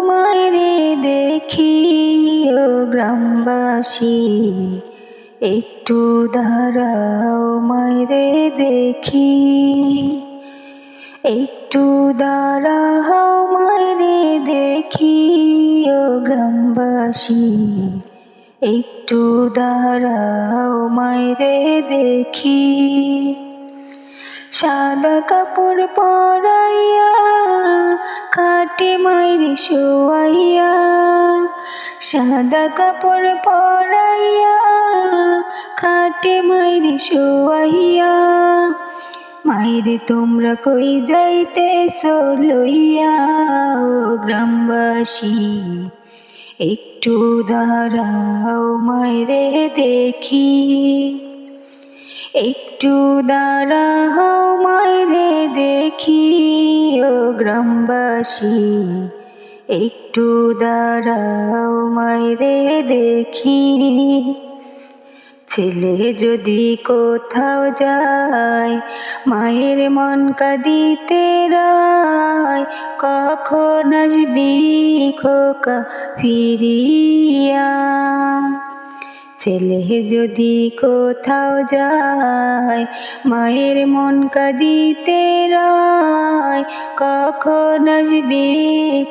মায়েরে দেখি ও গ্রামবাসী। একটু দাঁড়াও মায়েরে দেখি। একটু দাঁড়াও দেখি ও গ্রামবাসী। একটু দাঁড়াও মায়েরে দেখি। সাদা কাপড় পরাইয়া খাটে মায়ের শোয়াইয়া, সাদা কাপড় পরাইয়া কাটে মায়ের শোয়াইয়া। মায়ের তোমরা কই যাইতে লইয়া, ও গ্রামবাসী? একটু দাঁড়াও মায়েরে দেখি। একটু দাঁড়াও মায়েরে দেখি। ও গ্রামবাসী, একটু দাঁড়াও মায়েরে দেখি। ছেলে যদি কোথাও যায়, মায়ের মন কাঁদিতে রায়, কখন আসবি খোকা ফিরিয়া? ছেলে যদি কোথাও যায়, মায়ের মন কাঁদিতে রায়, কখন আসবি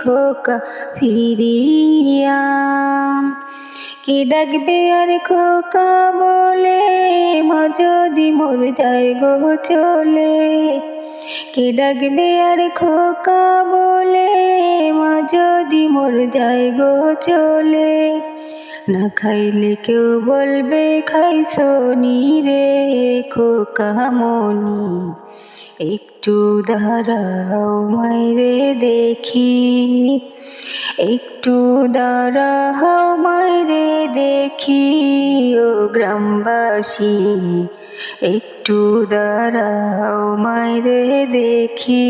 খোকা ফিরিয়া? কে ডাকবে আর খোকা বলে মা যদি মোর যায় গো চলে। কে ডাকবে আর খোকা বলে মা যদি মোর যায় গো চলে। না খাইলে কেউ বলবে, খাইছনি রে খোকা মনি একটু দাঁড়াও মায়েরে দেখি, একটু দাঁড়াও মায়েরে দেখি, ও গ্রামবাসী, একটু দাঁড়াও মায়েরে দেখি।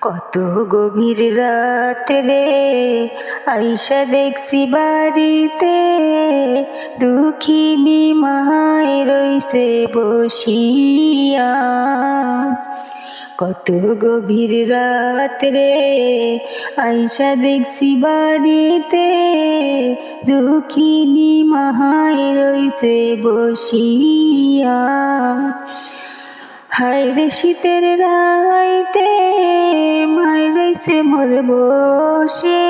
কত গভীর রাত রে আইসা দেখছি বাড়িতে। দুঃখিনী মায় রইছে বসিয়া। কত গভীর রাত রে আইসা দেখছি বাড়িতে। দুঃখিনী মাহায় রইছে বসিয়া। হায় রে শীতের রাইতে মায় রইছে মোর বসে।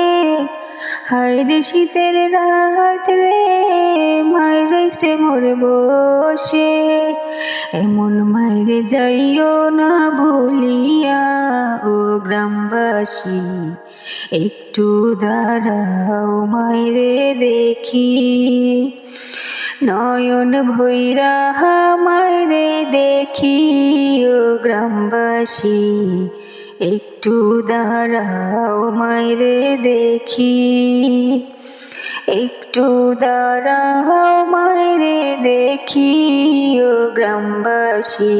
হায় রে শীতের রাত রে মায় রইছে মোর বসে। এমন মাইরে যাইও না ভুলিয়া ও গ্রামবাসী, একটু দাঁড়াও মাইরে দেখি। নয়ন ভৈরা দেখি ও গ্রামবাসী, একটু দাঁড়াও মায়রে দেখি। একটু দাঁড়াও মায়রে দেখি ও গ্রামবাসী।